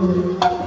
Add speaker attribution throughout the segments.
Speaker 1: Thank you.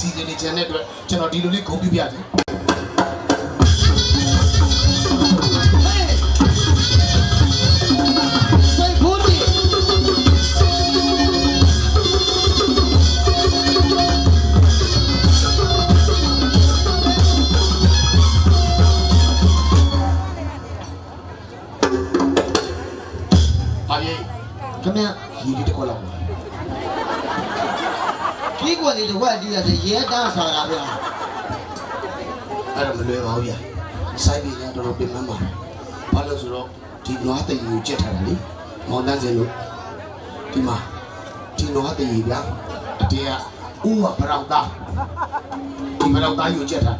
Speaker 2: အစီအစ
Speaker 1: ဉ်တွေကျန်တဲ့အတွက်ကျွန်တော်ဒီလိုလေးဂုဏ်ပြုပြတယ်
Speaker 2: တော့ဒီရတယ်ရဲတားစားတာဗျာ
Speaker 1: အဲ့ဒါမလွယ်ပါဘူးဗျ။စိုက်ပြီးလည်းတော်တော်ပြင်ပန်းပါတယ်။ဘာလို့ဆိုတော့ဒီနွားတရီကိုကြက်ထားတာလေ။မောင်တန်းစင်တို့ဒီမှာဒီနွားတရီဗျာအတေးကဥဝပရောက်သားဒီပရောက်သားယူကြက်ထား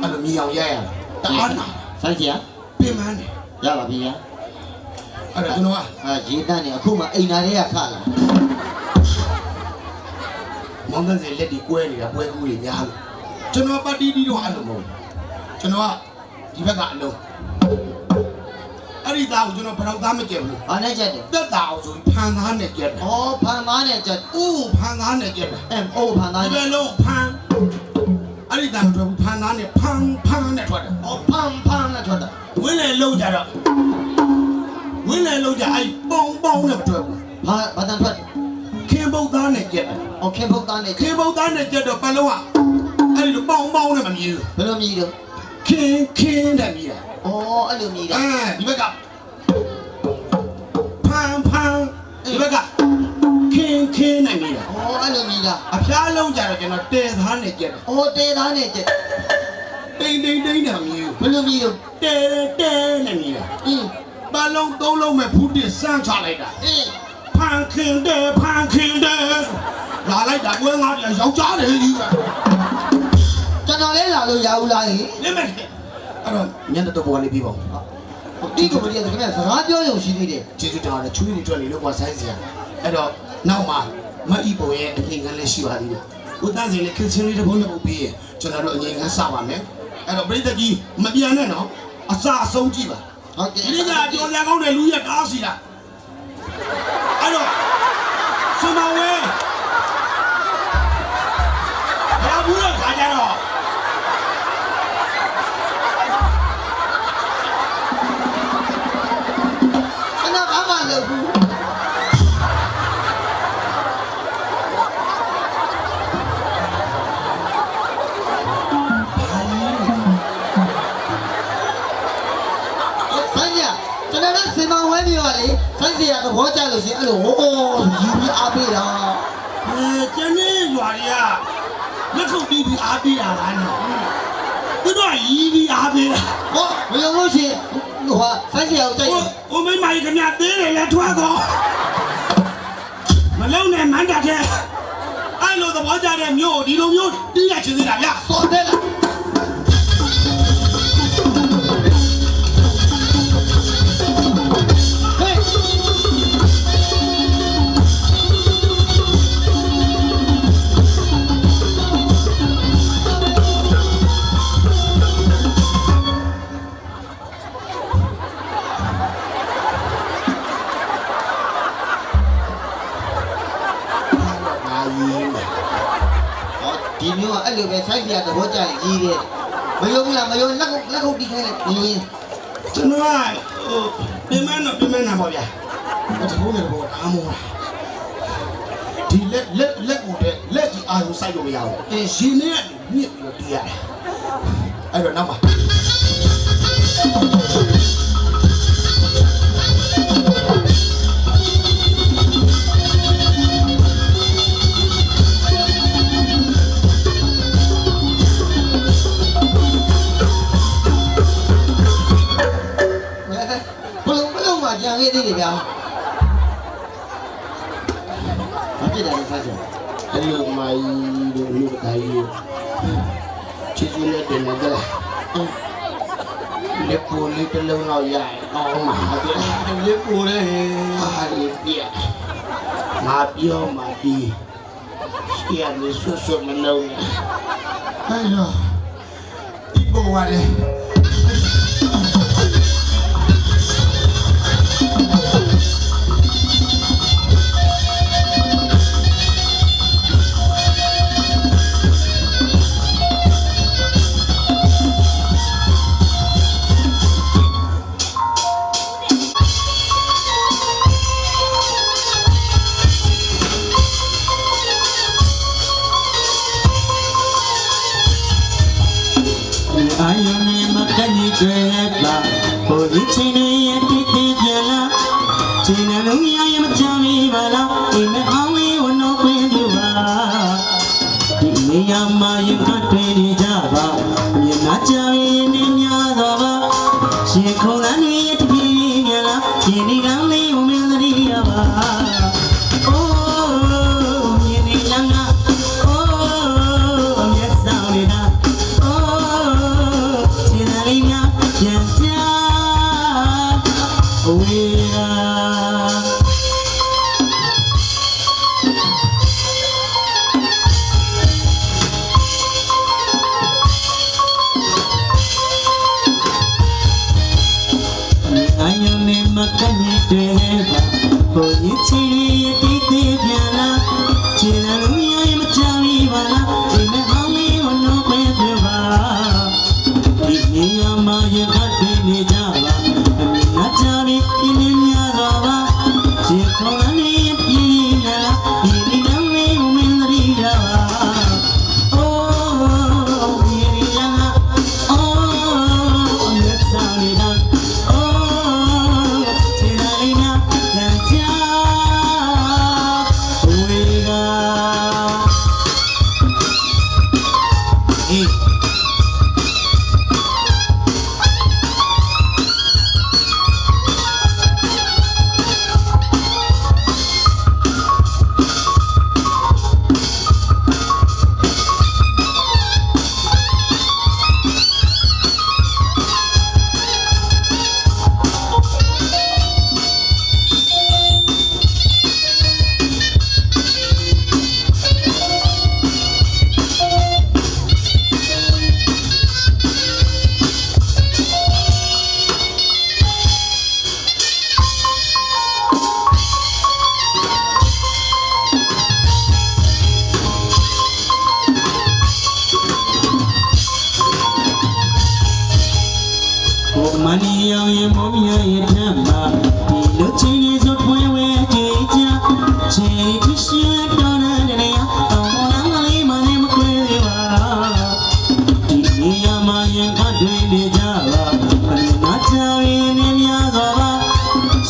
Speaker 1: အဲ့လိုမြည်အောင်ရိုက်ရတာတအားနာ
Speaker 2: ဆိုင်ကြီး
Speaker 1: ပြင်ပန်းတယ်
Speaker 2: ရပါပြီဗျာ
Speaker 1: အဲ့ဒါကျွန်တော်က
Speaker 2: အဲရေတန်းနေအခုမှအိမ်သားတွေကခလာ
Speaker 1: မောင်တန်းစင်လက်ဒီကွဲနေတာပွဲကူးတွေများလို့ကျွန်တော်ပတ်တီးတီးတော့အဲ့လိုမဟုတ်ဘူးကျွန်တော်ကဒီဘက်ကအလုံးအဲ့ဒီသားကိုကျွန်တော်ပရောက်သားမကြက်ဘူး
Speaker 2: ဘာနဲ့ချက်တယ်
Speaker 1: တက်တာအောင်ဆိုပြီးဖန်သားနဲ့ကြက်တယ်
Speaker 2: ဩဖန်သားနဲ့ချက်။
Speaker 1: ဦးဖန်သားနဲ့ကြက်တယ်
Speaker 2: အမ်အိုးဖန်။သား
Speaker 1: ဒီ
Speaker 2: နဲ့
Speaker 1: ဘယ်လုံးဖန်အဲ့ဒီတန်ထွက်ဘူးဖန်သားနဲ့ဖန်ဖန်နဲ့ထွက်တယ်
Speaker 2: ဩဖန်ဖန်နဲ့ထွက်တာ။
Speaker 1: ဝင်းလေလုံးကြတော့ဝင်းလေလုံးကြအဲ့ပုံပုံနဲ့မထွက်ဘူး
Speaker 2: ဘာဘာတန်ထွက်။
Speaker 1: ခင်ပုတ်သားနဲ့ကြက်တယ်
Speaker 2: ဩခင်ဖုတ်သားနဲ့။
Speaker 1: ခင်ပုတ်သားနဲ့ကြက်တော့ပလုံးကအဲ့ဒီလိုပေါင်ပေါင်နဲ့မမြည်ဘူး
Speaker 2: ဘယ်လိုမြည်တော့။
Speaker 1: ခင်ခင်နဲ့မြည်တာ
Speaker 2: ဩအဲ့လိုမြည်တာ။
Speaker 1: အဲဒီဘက်ကဖန်ဖန်ဒီဘက်ကခင်ခင်နဲ့မြည်တာ
Speaker 2: ဩအဲ့လိုမြည်တာ။
Speaker 1: အဖျားလုံးကြတော့ကျွန်တော်တဲသားနဲ့ကြက်တယ်
Speaker 2: ဩတေးသားနဲ့ချက်။
Speaker 1: တိန်တိန်တိန်နဲ့မမြည်ဘူး
Speaker 2: ဘယ်လိုမြည်တော့။
Speaker 1: တဲတဲနဲ့မြည်တာ။
Speaker 2: အင်း
Speaker 1: ပလုံးသုံးလုံးမဲ့ဖူးတစ်စမ်းချလိုက်တာ
Speaker 2: အင်း
Speaker 1: ဖ န်ခင်တယ်ဖန်ခင်တယ်လာလိုက်တာကွဲငါးပြန်ယောက်ျားတယ်ကြီးက
Speaker 2: ကျွန်တော်လည်းလာလို့ရဘူးလားဟင်
Speaker 1: နေမဲ့အဲ့တော့ညနေတော့ပေါ်နေပြီပေါ့
Speaker 2: ဒီကမလေးကခင်ဗျစကားပြောရုံရှိသေးတယ်
Speaker 1: ကျေးဇူးတင်ပါတယ်ချွေးတွေထွက်နေလို့ကွာဆိုင်းစရာအဲ့တော့နောက်မှာမအီပေါ်ရဲ့အငြိမ်ကန်းလေးရှိပါသေးတယ်ဦးတန်းစင်လေးခင်းချင်းလေးတစ်ပုတ်နှစ်ပုတ်ပြီးရင်ကျွန်တော်တို့အငြိမ်ကန်းစပါမယ်အဲ့တော့ပြိတ္တကြီးမပြန်နဲ့နော်အစအဆုံးကြည့်ပါ
Speaker 2: ဟုတ်ကဲ့
Speaker 1: ဒီနေ့ကကြော်ရကောင်းတဲ့လူရတားစီလား အဲ့တော့
Speaker 2: န်တော်တို့စင်မဝဲမြေပါလေဆိုင်းစီရသဘောကျလို့ရှိရင်အဲ့လိုဟိုးယူပြီးအားပေးတာ
Speaker 1: အဲကျန်နေရွာတွေကလက်ခုပ်ပြီးပြီးအားပေးတာလားနော်သူတို့ကရီးပြီးအားပေးတာ
Speaker 2: ဟောမယုံလို့ရှိရင်ဟိုဟာဆိုင်းစီရကိုတိုက်
Speaker 1: ဟိုဟိုမိမကြီးခင်ဗျသေးတယ်လဲထွားတော့မလုံးနဲ့မန်းတာတဲ့အဲ့လိုသဘောကျတဲ့မျိုးဒီလိုမျိုးတီးရချင်သေးတာဗျ
Speaker 2: စော်တယ်လား ဒီလက်လက်လက်ကိုတဲ့လက်
Speaker 1: ဒီအာရုံစိုက်လို့မရဘူးအဲရှင်နေကမြစ်ပြီးတီးရတယ်အဲ့တော့နောက်
Speaker 2: ပါကြံခဲ့သေးတယ်ဗျာ
Speaker 1: အမျိုးမကြီးတို့လူတိုင်းတို့ချစ်ချင်းနဲ့တင်နေကြလားလက်ပူလေးတစ်လုံးတော့ရရင်အောင်မှာဗျာလ
Speaker 3: က်ပူလေးဟာလေးပြငါပြောမှဒီရှီယာနေဆွဆွမလုံးနဲ့ဟဲ့ရောဒီပေါ်ကလေး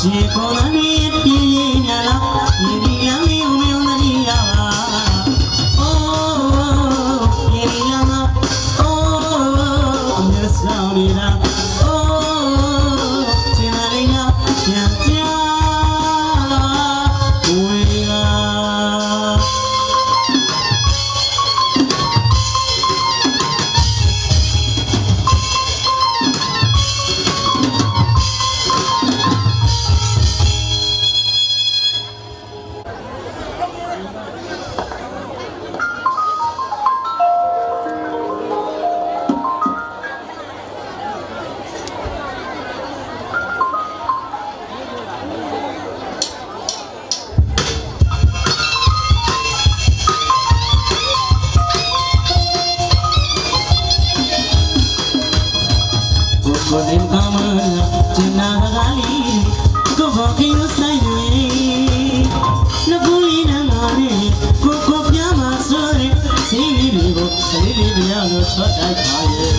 Speaker 3: Si con သတိဒီမြတ်လို့ဆွတ်တိုက်ပါရဲ့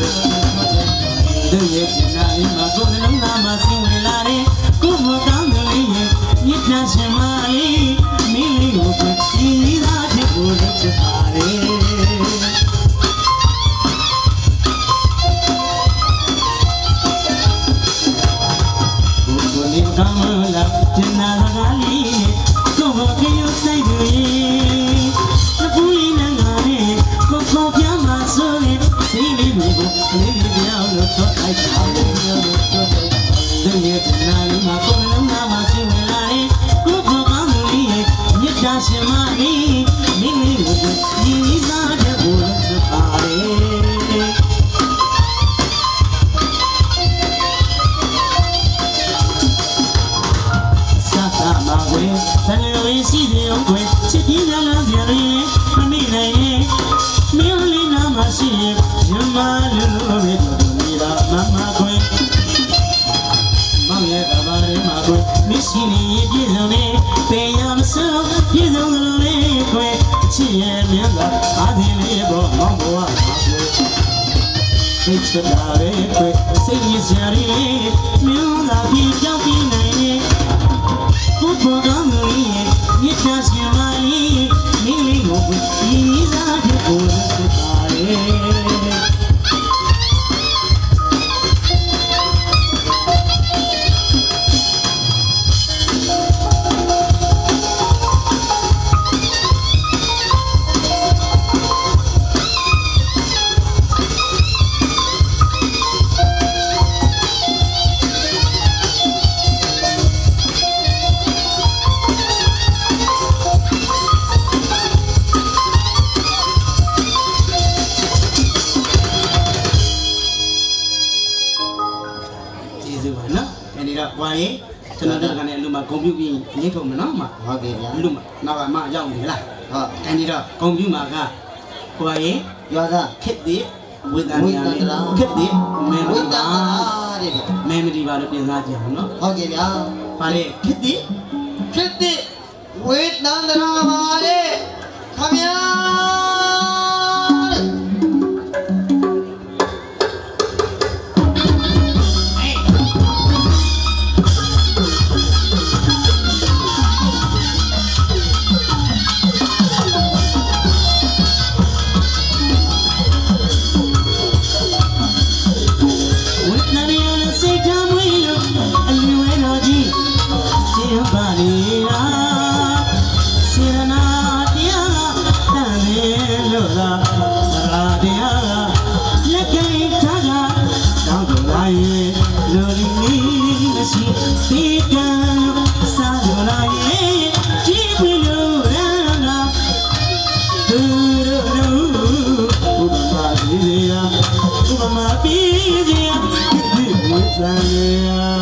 Speaker 3: တို့ရဲ့ကျနာအိမ်မှာကိုယ်နှလုံးသားမှာဆင်းဝင်လာတယ်ကိုယ်မကောင်းတယ်ရင်မြစ်နှံရှင်မှာ ကိုလေးလေးပြောင်းလို့ထွက်လိုက်ပါလို့ပြောလို့ထွက်လိုက်သူရဲ့တင်နာလေးမှာကိုယ်လုံးသားမှာဆင်းဝင်လာတဲ့ကိုကိုကောင်းသူလေးရဲ့မြစ်တာရှင်မလေးမင်းလေးကိုညီ မှာကွယ်မရှိနေပြည့်စုံနေပေရမစိုးပြည့်စုံလို့လေကွယ်ချစ်ရဲ့မြတ်သာအာသင်လေးပေါ်မောင်ဘဝမှာကွယ်စိတ်ချတာရဲခွေစိတ်ရစရာရဲမြို့လာပြီးကြောက်ပြီးနိုင်ရဲ့ဘုဘောကောင်းကြီးရဲ့မြစ်ချရှင်မလေးမင်းလေးကိုဒီစားတဲ့ကိုယ်စစ်ပါရဲ န်ပျူတာပြီးညှိထုတ်မယ်နော်မ
Speaker 2: ဟုတ်ကဲ့ဗျာ
Speaker 3: လူမနောက်ကမရောက်နေလား
Speaker 2: ဟုတ်
Speaker 3: အဲဒီတော့ကွန်ပျူတာကဘွာရင်
Speaker 2: ရွာသား
Speaker 3: ခစ်တဲ့ဝိသန္ဝိတိ
Speaker 2: သန္တရာ
Speaker 3: ခစ်တဲ့မေ
Speaker 2: ဝိ
Speaker 3: မ
Speaker 2: တ္တ
Speaker 3: တာ
Speaker 2: တဲ့ဗျာ
Speaker 3: မေမဒီပါလို့ပြင်စားကြအောင်နော်
Speaker 2: ဟုတ်ကဲ့ဗျာ။
Speaker 3: ပါလေခစ်တိ
Speaker 2: ဖြစ်တဲ့ဝိတန္တရာပါလေခမညာ
Speaker 3: ဝိ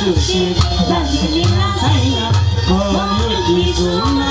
Speaker 3: 出になじみなさいなこの水